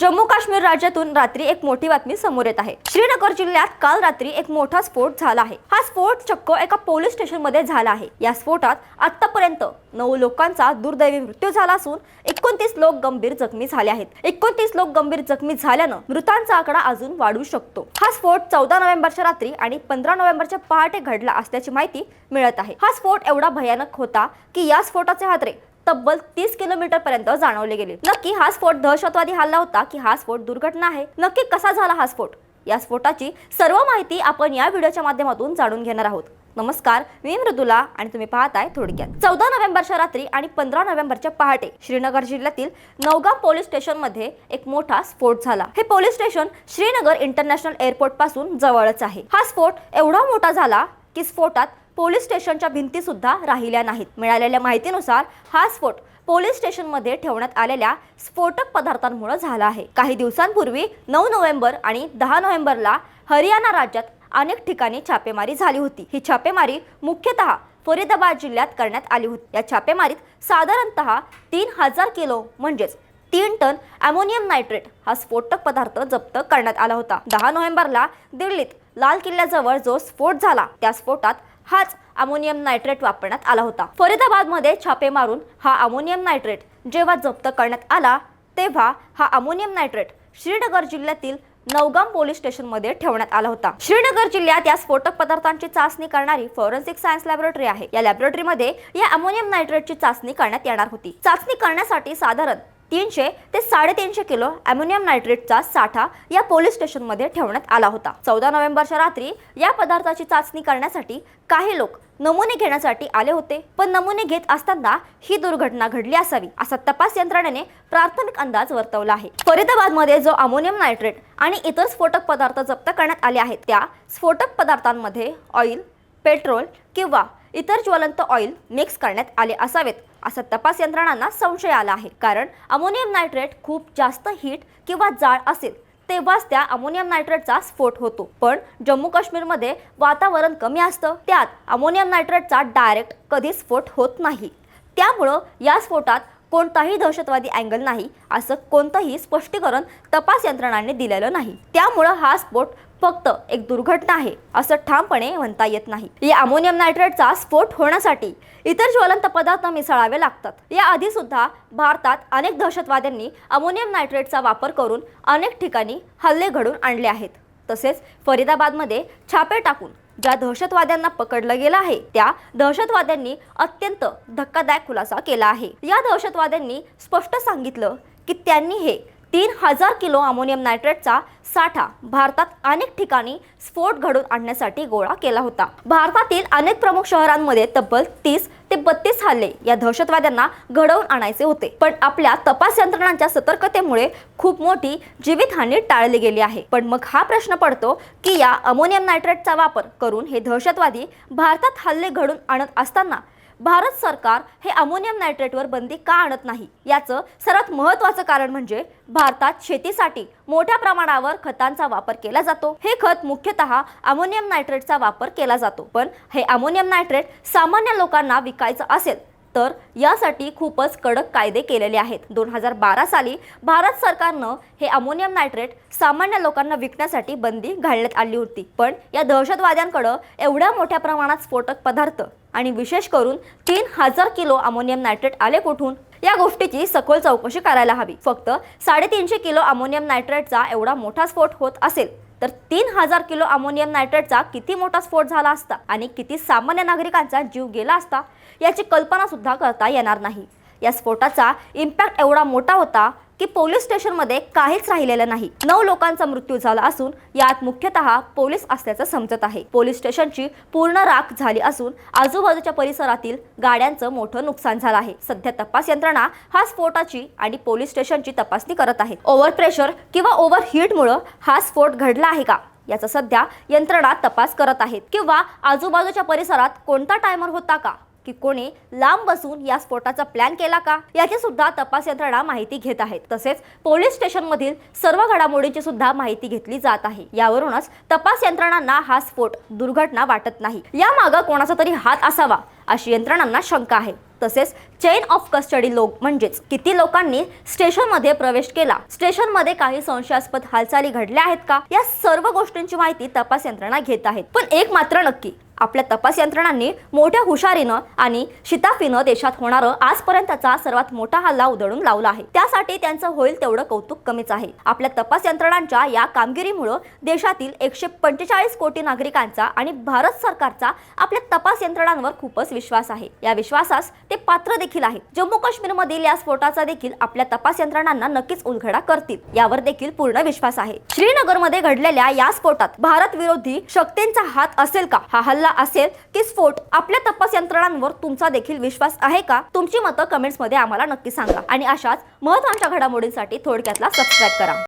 जम्मू काश्मीर राज्यातून रात्री एक मोठी बातमी समोर येत आहे. श्रीनगर जिल्ह्यात काल रात्री एक मोठा स्फोट झाला आहे. हा स्फोट चक्क एका पोलीस स्टेशनमध्ये झाला आहे. या स्फोटात आतापर्यंत नऊ लोकांचा दुर्दैवी मृत्यू झाला असून एकोणतीस लोक गंभीर जखमी झाले आहेत. एकोणतीस लोक गंभीर जखमी झाल्यानं मृतांचा आकडा अजून वाढू शकतो. हा स्फोट चौदा नोव्हेंबरच्या रात्री आणि पंधरा नोव्हेंबरच्या पहाटे घडला असल्याची माहिती मिळत आहे. हा स्फोट एवढा भयानक होता की या स्फोटाचे हादरे तब्बल तीस किलोमीटर पर्यंत जाणवले गेले. नक्की हा स्फोट दहशतवादी हल्ला होता की हा स्फोट दुर्घटना आहे? नक्की कसा झाला हा स्फोट? या स्फोटाची सर्व माहिती आपण या व्हिडिओच्या माध्यमातून जाणून घेणार आहोत. नमस्कार मी मृदुला आणि तुम्ही पाहताय थोडक्यात. चौदा नोव्हेंबरच्या रात्री आणि पंधरा नोव्हेंबरच्या पहाटे श्रीनगर जिल्ह्यातील नौगाव पोलीस स्टेशनमध्ये एक मोठा स्फोट झाला. हे पोलीस स्टेशन श्रीनगर इंटरनॅशनल एअरपोर्टपासून जवळच आहे. हा स्फोट एवढा मोठा झाला की स्फोटात पोलीस स्टेशनच्या भिंती सुद्धा राहिल्या नाहीत. मिळालेल्या माहितीनुसार हा स्फोट पोलीस स्टेशनमध्ये ठेवण्यात आलेल्या स्फोटक पदार्थांमुळे झाला आहे. काही दिवसांपूर्वी नऊ नोव्हेंबर आणि दहा नोव्हेंबरला हरियाणा राज्यात अनेक ठिकाणी छापेमारी झाली होती. ही छापेमारी मुख्यतः फरीदाबाद जिल्ह्यात करण्यात आली होती. या छापेमारीत साधारणतः तीन हजार किलो म्हणजेच तीन टन अमोनियम नायट्रेट हा स्फोटक पदार्थ जप्त करण्यात आला होता. दहा नोव्हेंबरला दिल्लीत लाल किल्ल्याजवळ जो स्फोट झाला त्या स्फोटात हाच अमोनियम नायट्रेट वापरण्यात आला होता. फरीदाबादमध्ये छापे मारून हा अमोनियम नायट्रेट जेव्हा जप्त करण्यात आला तेव्हा हा अमोनियम नायट्रेट श्रीनगर जिल्ह्यातील नौगाम पोलीस स्टेशनमध्ये ठेवण्यात आला होता. श्रीनगर जिल्ह्यात या स्फोटक पदार्थांची चाचणी करणारी फॉरेन्सिक सायन्स लॅबोरेटरी आहे. या लॅबोरेटरीमध्ये या अमोनियम नायट्रेटची चाचणी करण्यात येणार होती. चाचणी करण्यासाठी साधारण तीनशे ते साडेतीनशे किलो अमोनियम नायट्रेटचा साठा या पोलीस स्टेशनमध्ये ठेवण्यात आला होता. चौदा नोव्हेंबरच्या रात्री या पदार्थाची चाचणी करण्यासाठी काही लोक नमुने घेण्यासाठी आले होते पण नमुने घेत असताना ही दुर्घटना घडली असावी असा तपास यंत्रणेने प्राथमिक अंदाज वर्तवला आहे. फरीदाबादमध्ये जो अमोनियम नायट्रेट आणि इतर स्फोटक पदार्थ जप्त करण्यात आले आहेत त्या स्फोटक पदार्थांमध्ये ऑइल पेट्रोल किंवा इतर ज्वलंत ऑइल मिक्स करण्यात आले असावेत. असा तपास यंत्रणांना संशय आला आहे. कारण अमोनियम नायट्रेट खूप जास्त हीट किंवा जाळ असेल तेव्हाच त्या अमोनियम नायट्रेटचा स्फोट होतो. पण जम्मू काश्मीरमध्ये वातावरण कमी असतं त्यात अमोनियम नायट्रेटचा डायरेक्ट कधी स्फोट होत नाही. त्यामुळं या स्फोटात कोणताही दहशतवादी अँगल नाही असं कोणतंही स्पष्टीकरण तपास यंत्रणांनी दिलेलं नाही. त्यामुळं हा स्फोट फक्त एक दुर्घटना आहे असं ठामपणे म्हणता येत नाही. या अमोनियम नायट्रेटचा स्फोट होण्यासाठी इतर ज्वलंत पदार्थ मिसळावे लागतात. या आधी सुद्धा भारतात अनेक दहशतवाद्यांनी अमोनियम नायट्रेटचा वापर करून अनेक ठिकाणी हल्ले घडून आणले आहेत. तसेच फरीदाबादमध्ये छापे टाकून ज्या दहशतवाद्यांना पकडलं गेलं आहे त्या दहशतवाद्यांनी अत्यंत धक्कादायक खुलासा केला आहे. या दहशतवाद्यांनी स्पष्ट सांगितलं की त्यांनी हे तीन हजार किलो अमोनियम नायट्रेटचा साठा भारतात अनेक ठिकाणी स्फोट घडून आणण्यासाठी गोळा केला होता. भारतातील अनेक प्रमुख शहरांमध्ये तब्बल तीस ते बत्तीस हल्ले या दहशतवाद्यांना घडवून आणायचे होते. पण आपल्या तपास यंत्रणांच्या सतर्कतेमुळे खूप मोठी जीवितहानी टाळली गेली आहे. पण मग हा प्रश्न पडतो की या अमोनियम नायट्रेटचा वापर करून हे दहशतवादी भारतात हल्ले घडून आणत असताना भारत सरकार हे अमोनियम नायट्रेटवर बंदी का आणत नाही? याचं सर्वात महत्त्वाचं कारण म्हणजे भारतात शेतीसाठी मोठ्या प्रमाणावर खतांचा वापर केला जातो. हे खत मुख्यतः अमोनियम नायट्रेटचा वापर केला जातो. पण हे अमोनियम नायट्रेट सामान्य लोकांना विकायचं असेल तर यासाठी खूपच कडक कायदे केलेले आहेत. दोन हजार बारा साली भारत सरकारनं हे अमोनियम नायट्रेट सामान्य लोकांना विकण्यासाठी बंदी घालण्यात आली होती. पण या दहशतवाद्यांकडं एवढ्या मोठ्या प्रमाणात स्फोटक पदार्थ आणि विशेष करून तीन हजार किलो अमोनियम नायट्रेट आले कुठून? या गोष्टीची सखोल चौकशी करायला हवी. फक्त साडेतीनशे किलो अमोनियम नायट्रेटचा एवढा मोठा स्फोट होत असेल. तर तीन हजार किलो अमोनियम नायट्रेटचा किती मोठा स्फोट झाला असता आणि किती सामान्य नागरिकांचा जीव गेला असता याची कल्पना सुद्धा करता येणार नाही. या स्फोटाचा इम्पॅक्ट एवढा मोठा होता की पोलीस स्टेशनमध्ये काहीच राहिलेलं नाही. नऊ लोकांचा मृत्यू झाला असून यात मुख्यतः पोलीस असल्याचं समजत आहे. पोलीस स्टेशनची पूर्ण राख झाली असून आजूबाजूच्या परिसरातील गाड्यांचं मोठं नुकसान झालं आहे. सध्या तपास यंत्रणा हा स्फोटाची आणि पोलीस स्टेशनची तपासणी करत आहेत ओव्हर प्रेशर किंवा ओव्हर हीटमुळं हा स्फोट घडला आहे का? याचा सध्या यंत्रणा तपास करत आहेत किंवा आजूबाजूच्या परिसरात कोणता टायमर होता का? की कोणी लांब बसून या स्फोटाचा प्लॅन केला का? याची सुद्धा तपास यंत्रणा माहिती घेत आहेत तसेच पोलीस स्टेशनमधील सर्व घडामोडींची सुद्धा माहिती घेतली जात आहे. यावरूनच तपास यंत्रणांना हा स्फोट दुर्घटना वाटत नाही. या मागं कोणाचा तरी हात असावा अशी यंत्रणांना शंका आहे. तसेच चेन ऑफ कस्टडी लोक म्हणजेच किती लोकांनी स्टेशनमध्ये प्रवेश केला? स्टेशनमध्ये काही संशयास्पद हालचाली घडल्या आहेत का? या सर्व गोष्टींची माहिती तपास यंत्रणा घेत आहेत. पण एक मात्र नक्की आपल्या तपास यंत्रणांनी मोठ्या हुशारीनं आणि शिताफीनं देशात होणारं आजपर्यंतचा सर्वात मोठा हल्ला उधळून लावला आहे. त्यासाठी त्यांचं होईल तेवढं कौतुक कमीच आहे. आपल्या तपास यंत्रणांच्या या कामगिरीमुळं देशातील एकशे पंचेचाळीस कोटी नागरिकांचा आणि भारत सरकारचा आपल्या तपास यंत्रणांवर खूपच विश्वास आहे. या विश्वासास ते पात्र देखील आहे. जम्मू काश्मीरमधील या स्फोटाचा देखील आपल्या तपास यंत्रणांना नक्कीच उलघडा करतील. यावर देखील पूर्ण विश्वास आहे. श्रीनगरमध्ये घडलेल्या या स्फोटात भारत विरोधी शक्तींचा हात असेल का? हा हल्ला असेल की स्फोट आपल्या तपास यंत्रणांवर तुमचा देखील विश्वास आहे का? तुमची मतं कमेंट्समध्ये आम्हाला नक्की सांगा. आणि अशाच महत्त्वाच्या घडामोडींसाठी थोडक्यातला सबस्क्राईब करा.